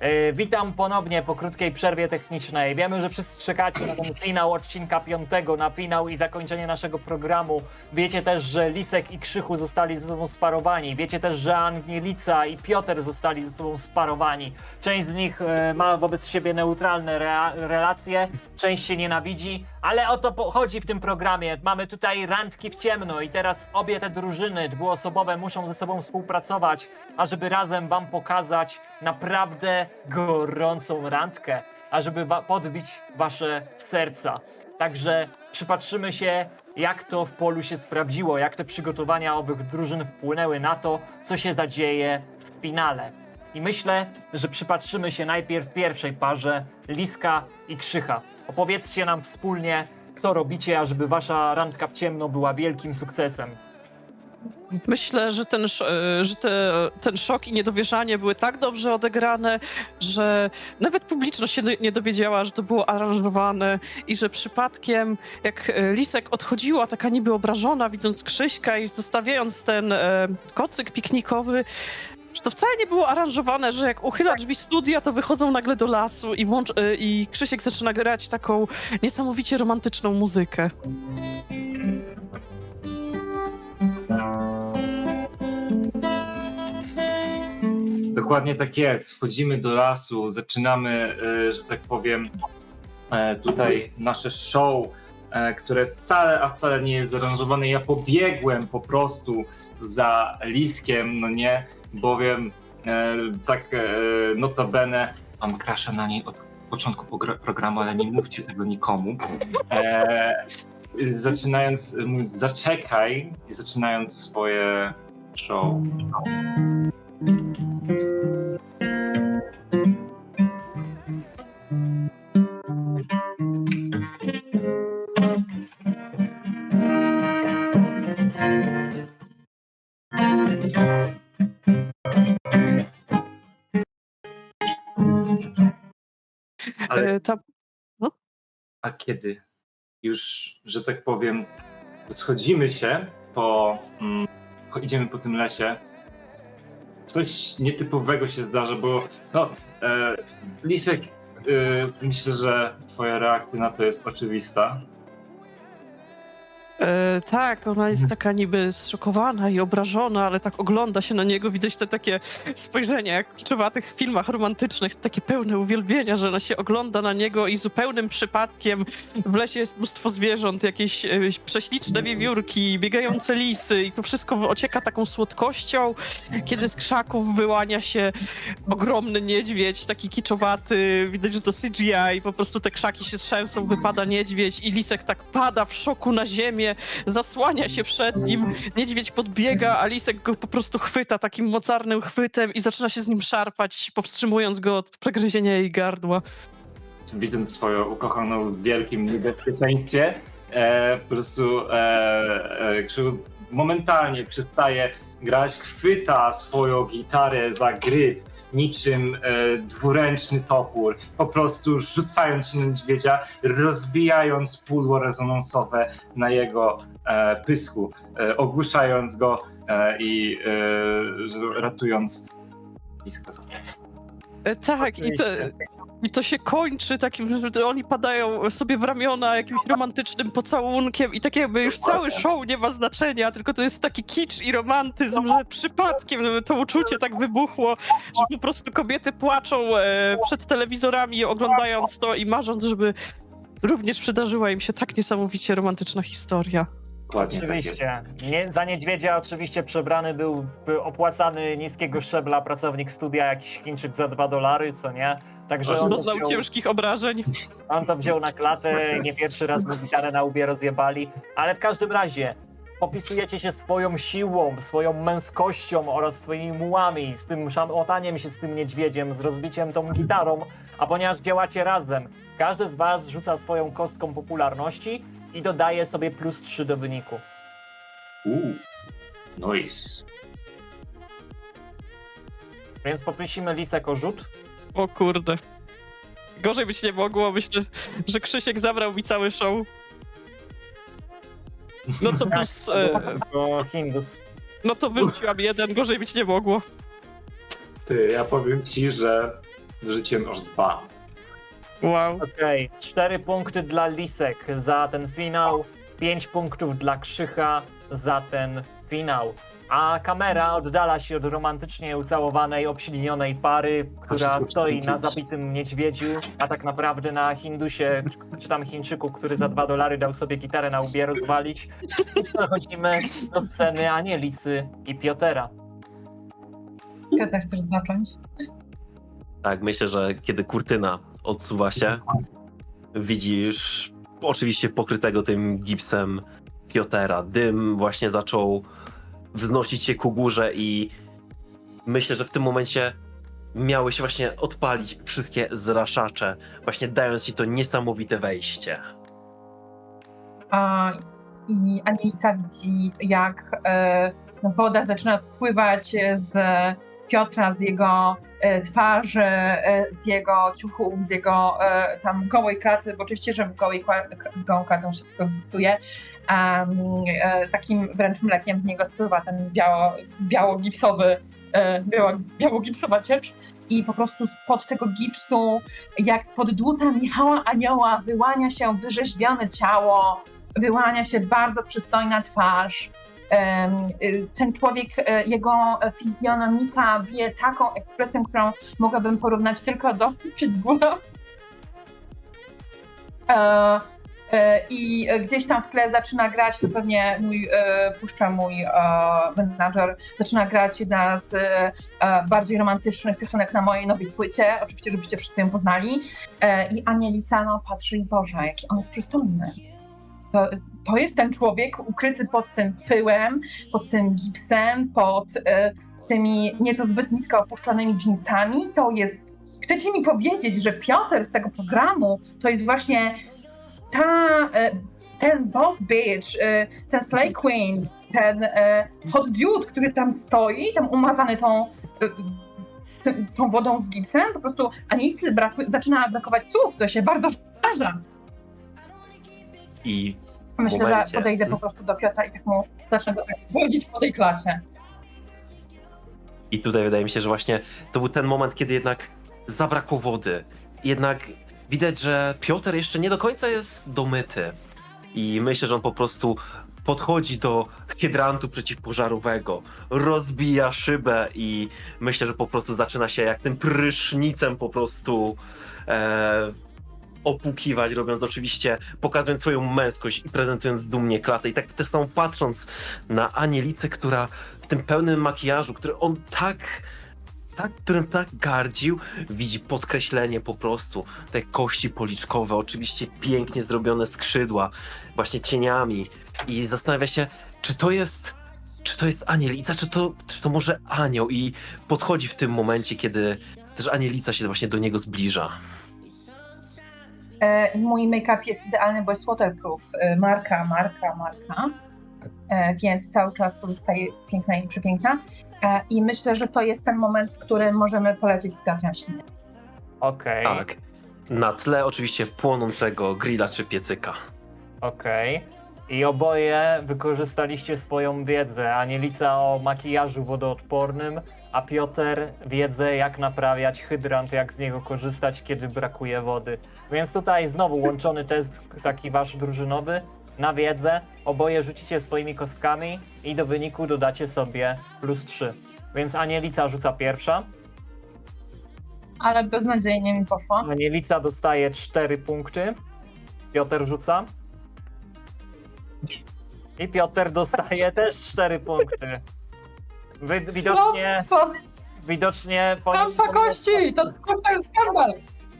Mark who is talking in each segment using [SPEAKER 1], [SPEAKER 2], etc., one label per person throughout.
[SPEAKER 1] Yy, witam ponownie po krótkiej przerwie technicznej. Wiemy, że wszyscy czekacie na ten finał odcinka piątego, na finał i zakończenie naszego programu. Wiecie też, że Lisek i Krzychu zostali ze sobą sparowani. Wiecie też, że Angelica i Piotr zostali ze sobą sparowani. Część z nich e, ma wobec siebie neutralne relacje, część się nienawidzi, ale o to chodzi w tym programie. Mamy tutaj randki w ciemno i teraz obie te drużyny dwuosobowe muszą ze sobą współpracować, ażeby razem wam pokazać naprawdę gorącą randkę, ażeby wa- podbić wasze serca. Także przypatrzymy się, jak to w polu się sprawdziło, jak te przygotowania owych drużyn wpłynęły na to, co się zadzieje w finale. I myślę, że przypatrzymy się najpierw pierwszej parze Liska i Krzycha. Opowiedzcie nam wspólnie, co robicie, ażeby wasza randka w ciemno była wielkim sukcesem.
[SPEAKER 2] Myślę, że ten, e, że te, ten szok i niedowierzanie były tak dobrze odegrane, że nawet publiczność się nie dowiedziała, że to było aranżowane i że przypadkiem, jak e, Lisek odchodziła, taka niby obrażona, widząc Krzyśka i zostawiając ten e, kocyk piknikowy, że to wcale nie było aranżowane, że jak uchyla drzwi studia, to wychodzą nagle do lasu i, włącz, e, i Krzysiek zaczyna grać taką niesamowicie romantyczną muzykę.
[SPEAKER 3] Dokładnie tak jest. Wchodzimy do lasu, zaczynamy, e, że tak powiem, e, tutaj nasze show, e, które wcale, a wcale nie jest zaaranżowane. Ja pobiegłem po prostu za Lickiem, no nie, bowiem e, tak e, notabene mam krasza na niej od początku programu, ale nie mówcie tego nikomu. E, zaczynając, mówiąc zaczekaj i zaczynając swoje show. Kiedy już, że tak powiem, schodzimy się po. Mm, idziemy po tym lesie, coś nietypowego się zdarza, bo no, e, Lisek, e, myślę, że Twoja reakcja na to jest oczywista.
[SPEAKER 2] E, tak, ona jest taka niby zszokowana i obrażona, ale tak ogląda się na niego. Widać to takie spojrzenie, jak w filmach romantycznych, takie pełne uwielbienia, że ona się ogląda na niego i zupełnym przypadkiem w lesie jest mnóstwo zwierząt, jakieś e, prześliczne wiewiórki, biegające lisy i to wszystko ocieka taką słodkością, kiedy z krzaków wyłania się ogromny niedźwiedź, taki kiczowaty, widać, że to CGI, po prostu te krzaki się trzęsą, wypada niedźwiedź i lisek tak pada w szoku na ziemię, zasłania się przed nim, niedźwiedź podbiega, a lisek go po prostu chwyta takim mocarnym chwytem i zaczyna się z nim szarpać, powstrzymując go od przegryzienia jej gardła.
[SPEAKER 3] Widząc swoją ukochaną w wielkim niebezpieczeństwie, e, po prostu e, e, Krzył momentalnie przestaje grać, chwyta swoją gitarę za gryf, niczym e, dwuręczny topór, po prostu rzucając się na niedźwiedzia, rozbijając pudło rezonansowe na jego e, pysku, e, ogłuszając go e, i e, ratując blisko
[SPEAKER 2] E, Tak, i to, i to się kończy takim, że oni padają sobie w ramiona jakimś romantycznym pocałunkiem i tak jakby już cały show nie ma znaczenia, tylko to jest taki kicz i romantyzm, że przypadkiem to uczucie tak wybuchło, że po prostu kobiety płaczą e, przed telewizorami oglądając to i marząc, żeby również przydarzyła im się tak niesamowicie romantyczna historia.
[SPEAKER 3] Dokładnie tak.
[SPEAKER 1] Oczywiście. Nie, za niedźwiedzia oczywiście przebrany był by opłacany niskiego szczebla pracownik studia, jakiś Chińczyk za dwa dolary, co nie? Także on to,
[SPEAKER 2] Doznał
[SPEAKER 1] wziął,
[SPEAKER 2] ciężkich obrażeń.
[SPEAKER 1] on to wziął na klatę, nie pierwszy raz mu gitarę na łbie rozjebali, ale w każdym razie popisujecie się swoją siłą, swoją męskością oraz swoimi mułami, z tym szamotaniem się z tym niedźwiedziem, z rozbiciem tą gitarą, a ponieważ działacie razem, każdy z was rzuca swoją kostką popularności i dodaje sobie plus 3 do wyniku.
[SPEAKER 3] Uuu, nice.
[SPEAKER 1] Więc poprosimy Lisek o rzut.
[SPEAKER 2] O kurde. Gorzej być nie mogło. Myślę, że Krzysiek zabrał mi cały show. No to plus... E,
[SPEAKER 1] To Hindus.
[SPEAKER 2] no to wyrzuciłam jeden, gorzej być nie mogło.
[SPEAKER 3] Ty, ja powiem ci, że Wrzuciłem aż dwa.
[SPEAKER 2] Wow.
[SPEAKER 1] Okej, cztery punkty dla Lisek za ten finał, pięć punktów dla Krzycha za ten finał. A kamera oddala się od romantycznie ucałowanej, obślinionej pary, która stoi na zabitym niedźwiedziu, a tak naprawdę na Hindusie, czy tam Chińczyku, który za dwa dolary dał sobie gitarę na łbie rozwalić. I przechodzimy do sceny Anielicy i Piotera.
[SPEAKER 4] Piotr, chcesz zacząć?
[SPEAKER 5] Tak, myślę, że kiedy kurtyna odsuwa się, widzisz oczywiście pokrytego tym gipsem Piotera. Dym właśnie zaczął wznosić się ku górze i myślę, że w tym momencie miały się właśnie odpalić wszystkie zraszacze, właśnie dając ci to niesamowite wejście.
[SPEAKER 4] A, I Anielica widzi, jak e, no, woda zaczyna wpływać z Piotra, z jego e, twarzy, e, z jego ciuchów, z jego tam gołej klaty, bo oczywiście, że w gołej z gołą klatą się wszystko gipsuje. Um, e, takim wręcz mlekiem z niego spływa ten biało, biało-gipsowy, e, biała, biało-gipsowa ciecz i po prostu spod tego gipsu, jak spod dłuta Michała Anioła wyłania się wyrzeźbione ciało, wyłania się bardzo przystojna twarz. Y, Ten człowiek, e, jego fizjonomika bije taką ekspresją, którą mogłabym porównać tylko do Pitbulla. E, I gdzieś tam w tle zaczyna grać, to pewnie mój, e, puszcza mój e, menadżer, zaczyna grać jedna z bardziej romantycznych piosenek na mojej nowej płycie, oczywiście, żebyście wszyscy ją poznali. I Anielica no, patrzy i Boże, jaki on jest przystojny. To, to jest ten człowiek ukryty pod tym pyłem, pod tym gipsem, pod tymi nieco zbyt nisko opuszczonymi dżinsami. To jest. Chcecie mi powiedzieć, że Piotr z tego programu to jest właśnie ta, e, ten boss bitch, e, ten slay queen, ten e, hot dude, który tam stoi, tam umazany tą, tą wodą z gipsem, po prostu Anicy braku, zaczyna brakować słów, co się bardzo zdarza.
[SPEAKER 5] I
[SPEAKER 4] Myślę,
[SPEAKER 5] momencie.
[SPEAKER 4] że podejdę po prostu do Piotra i tak mu zacznę go tak wodzić po tej klacie.
[SPEAKER 5] I tutaj wydaje mi się, że właśnie to był ten moment, kiedy jednak zabrakło wody. Jednak widać, że Piotr jeszcze nie do końca jest domyty. I myślę, że on po prostu podchodzi do hydrantu przeciwpożarowego, rozbija szybę i myślę, że po prostu zaczyna się jak tym prysznicem po prostu e, opłukiwać, robiąc oczywiście, pokazując swoją męskość i prezentując dumnie klatę. I tak też samo patrząc na Anielicę, która w tym pełnym makijażu, który on tak, tak, którym tak gardził, widzi podkreślenie po prostu, te kości policzkowe, oczywiście pięknie zrobione skrzydła, właśnie cieniami i zastanawia się, czy to jest, czy to jest Anielica, czy to, czy to może anioł i podchodzi w tym momencie, kiedy też Anielica się właśnie do niego zbliża.
[SPEAKER 4] E, mój make-up jest idealny, bo jest waterproof. E, Marka, marka, marka. E, Więc cały czas pozostaje piękna i przepiękna. E, I myślę, że to jest ten moment, w którym możemy polecieć z Piotrem ślinę.
[SPEAKER 1] Okej,
[SPEAKER 5] Tak. Na tle oczywiście płonącego grilla czy piecyka.
[SPEAKER 1] okej. I oboje wykorzystaliście swoją wiedzę. Anielica o makijażu wodoodpornym, a Piotr wiedzę, jak naprawiać hydrant, jak z niego korzystać, kiedy brakuje wody. Więc tutaj znowu łączony test taki wasz drużynowy na wiedzę. Oboje rzucicie swoimi kostkami i do wyniku dodacie sobie plus 3. Więc Anielica rzuca pierwsza.
[SPEAKER 4] Ale beznadziejnie mi poszło.
[SPEAKER 1] Anielica dostaje 4 punkty. Piotr rzuca. I Piotr dostaje też 4 punkty. Wy, widocznie, widocznie
[SPEAKER 4] klątwa kości! To to jest skandal!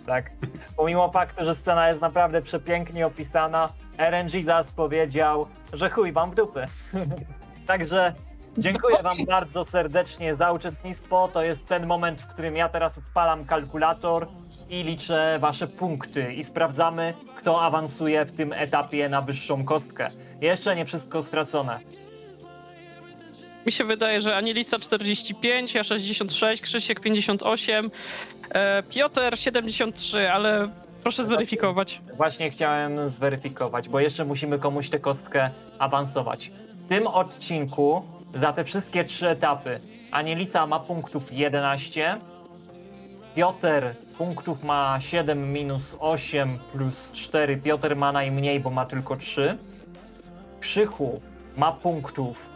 [SPEAKER 1] tak, pomimo faktu, że scena jest naprawdę przepięknie opisana, RNG Zas powiedział, że chuj wam w dupy. Także dziękuję wam bardzo serdecznie za uczestnictwo. To jest ten moment, w którym ja teraz odpalam kalkulator i liczę wasze punkty i sprawdzamy, kto awansuje w tym etapie na wyższą kostkę. Jeszcze nie wszystko stracone.
[SPEAKER 2] Mi się wydaje, że Anielica 45, ja 66, Krzysiek 58, e, Piotr 73, ale proszę zweryfikować.
[SPEAKER 1] Właśnie chciałem zweryfikować, bo jeszcze musimy komuś tę kostkę awansować. W tym odcinku za te wszystkie trzy etapy Anielica ma punktów 11, Piotr punktów ma 7 minus 8 plus 4. Piotr ma najmniej, bo ma tylko 3. Krzychu ma punktów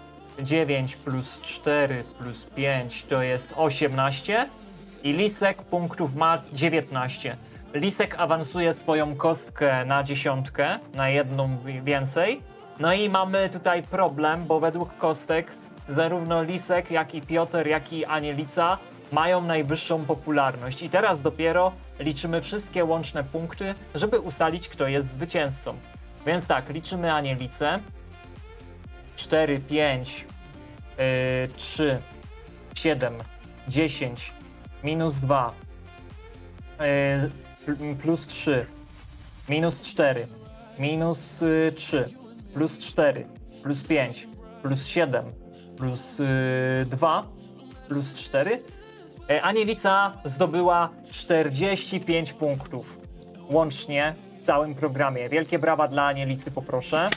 [SPEAKER 1] 9 plus 4 plus 5 to jest 18. I Lisek punktów ma 19. Lisek awansuje swoją kostkę na dziesiątkę, na jedną wi- więcej. No i mamy tutaj problem, bo według kostek zarówno Lisek, jak i Piotr, jak i Anielica mają najwyższą popularność. I teraz dopiero liczymy wszystkie łączne punkty, żeby ustalić, kto jest zwycięzcą. Więc tak, liczymy Anielicę. 4, 5, yy, 3, 7, 10, minus 2, yy, pl- plus 3, minus 4, minus y, 3, plus 4, plus 5, plus 7, plus y, 2, plus 4. E, Anielica zdobyła 45 punktów. Łącznie w całym programie. Wielkie brawa dla Anielicy, poproszę.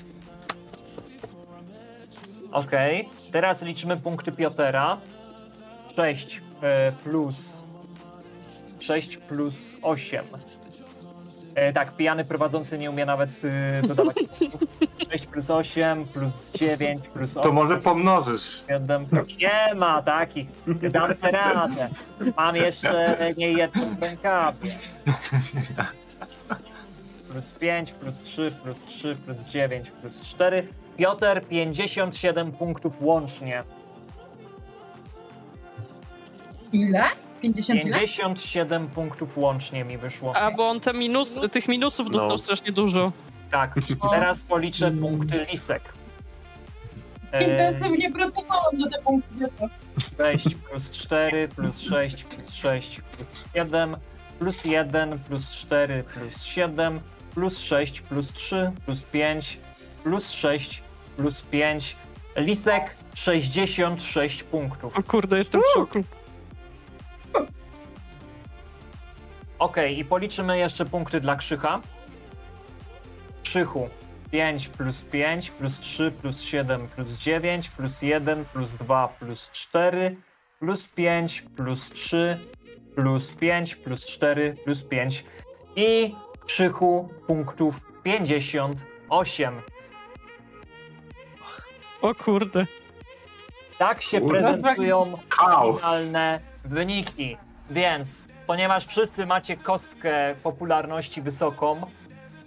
[SPEAKER 1] Okej, teraz liczymy punkty Piotera. 6 e, plus 6 plus 8. E, tak, pijany prowadzący nie umie nawet e, dodawać. 6 plus 8 plus 9 plus 8.
[SPEAKER 3] To może pomnożysz.
[SPEAKER 1] 7. Nie ma takich. Dam sobie radę. Mam jeszcze nie jedną w rękawie. Plus 5, plus 3, plus 3, plus 9, plus 4. Piotr 57 punktów łącznie.
[SPEAKER 4] Ile? 50 ile?
[SPEAKER 1] 57 punktów łącznie mi wyszło.
[SPEAKER 2] A bo on te minus, tych minusów dostał
[SPEAKER 5] No.
[SPEAKER 2] strasznie dużo.
[SPEAKER 1] Tak, teraz policzę punkty Lisek. E,
[SPEAKER 4] Intensywnie pracowałam na te punkty.
[SPEAKER 1] 6 plus 4 plus 6 plus 6 plus 7 plus 1 plus 4 plus 7 plus 6 plus 3 plus 5 plus 6 plus 5. Lisek 66 punktów.
[SPEAKER 2] O kurde, jestem w szoku.
[SPEAKER 1] Okej, i policzymy jeszcze punkty dla Krzycha. Krzychu 5 plus 5 plus 3 plus 7 plus 9 plus 1 plus 2 plus 4 plus 5 plus 3 plus 5 plus 4 plus 5 i Krzychu punktów 58.
[SPEAKER 2] O kurde.
[SPEAKER 1] Tak się
[SPEAKER 3] Kurde.
[SPEAKER 1] prezentują
[SPEAKER 3] Kał.
[SPEAKER 1] finalne wyniki. Więc, ponieważ wszyscy macie kostkę popularności wysoką,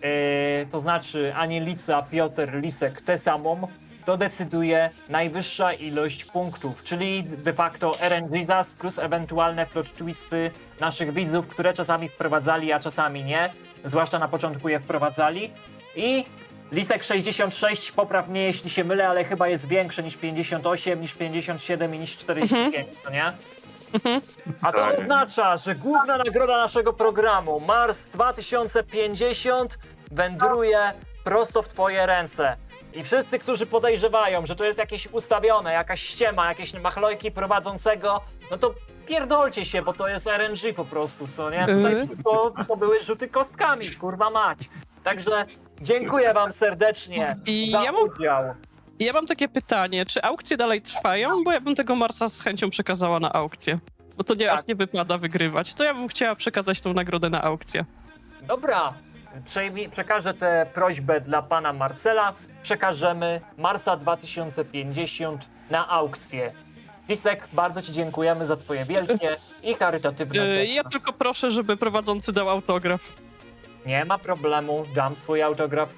[SPEAKER 1] yy, to znaczy Anielica, Piotr, Lisek tę samą, to decyduje najwyższa ilość punktów, czyli de facto RNGiZAS plus ewentualne plot twisty naszych widzów, które czasami wprowadzali, a czasami nie. Zwłaszcza na początku je wprowadzali. I Lisek 66, popraw mnie jeśli się mylę, ale chyba jest większy niż 58, niż 57 i niż 45, to nie? A to
[SPEAKER 3] Tak.
[SPEAKER 1] oznacza, że główna nagroda naszego programu, Mars 2050, wędruje prosto w twoje ręce. I wszyscy, którzy podejrzewają, że to jest jakieś ustawione, jakaś ściema, jakieś machlojki prowadzącego, no to pierdolcie się, bo to jest RNG po prostu, co nie? Tutaj
[SPEAKER 2] Yy.
[SPEAKER 1] wszystko to były rzuty kostkami, kurwa mać. Także dziękuję wam serdecznie
[SPEAKER 2] I
[SPEAKER 1] za
[SPEAKER 2] ja
[SPEAKER 1] udział.
[SPEAKER 2] Ja mam takie pytanie, czy aukcje dalej trwają? Bo ja bym tego Marsa z chęcią przekazała na aukcję. Bo to nie,
[SPEAKER 1] Tak.
[SPEAKER 2] aż nie wypada wygrywać. To ja bym chciała przekazać tą nagrodę na aukcję.
[SPEAKER 1] Dobra, przejmij, przekażę tę prośbę dla pana Marcela. Przekażemy Marsa 2050 na aukcję. Lisek, bardzo ci dziękujemy za twoje wielkie i charytatywne
[SPEAKER 2] Yy, ja tylko proszę, żeby prowadzący dał autograf.
[SPEAKER 1] Nie ma problemu, dam swój autograf.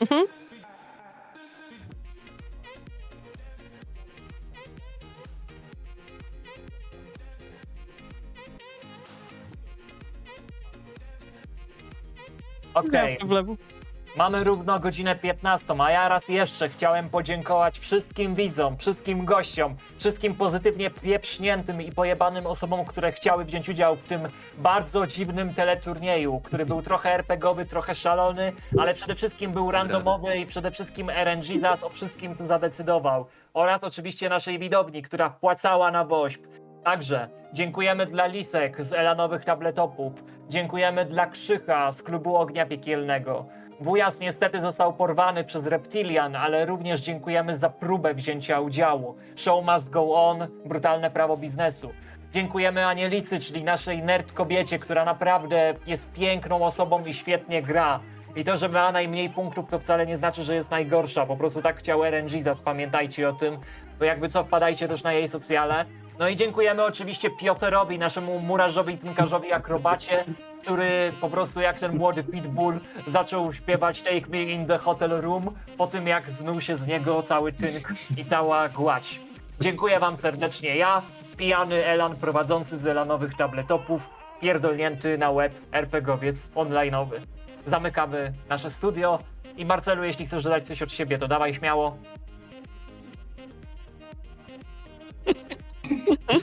[SPEAKER 2] Mhm.
[SPEAKER 1] Okej,
[SPEAKER 2] Nie ma problemu.
[SPEAKER 1] Mamy równo godzinę 15, a ja raz jeszcze chciałem podziękować wszystkim widzom, wszystkim gościom, wszystkim pozytywnie pieprzniętym i pojebanym osobom, które chciały wziąć udział w tym bardzo dziwnym teleturnieju, który był trochę RPGowy, trochę szalony, ale przede wszystkim był randomowy i przede wszystkim RNG nas o wszystkim tu zadecydował. Oraz oczywiście naszej widowni, która wpłacała na WOŚP. Także dziękujemy dla Lisek z Elanowych Tabletopów. Dziękujemy dla Krzycha z Klubu Ognia Piekielnego. Wujas niestety został porwany przez Reptilian, ale również dziękujemy za próbę wzięcia udziału. Show must go on, brutalne prawo biznesu. Dziękujemy Anielicy, czyli naszej nerd kobiecie, która naprawdę jest piękną osobą i świetnie gra. I to, że ma najmniej punktów, to wcale nie znaczy, że jest najgorsza. Po prostu tak chciał RNG, zas pamiętajcie o tym. Bo jakby co, wpadajcie też na jej socjale. No i dziękujemy oczywiście Pioterowi, naszemu murarzowi, tynkarzowi, akrobacie, który po prostu jak ten młody pitbull zaczął śpiewać Take Me in the Hotel Room po tym, jak zmył się z niego cały tynk i cała gładź. Dziękuję wam serdecznie. Ja, pijany Elan prowadzący z Elanowych tabletopów, pierdolnięty na web RPGowiec online'owy. Zamykamy nasze studio i Marcelu, jeśli chcesz dodać coś od siebie, to dawaj śmiało.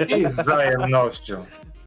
[SPEAKER 3] I z wzajemnością.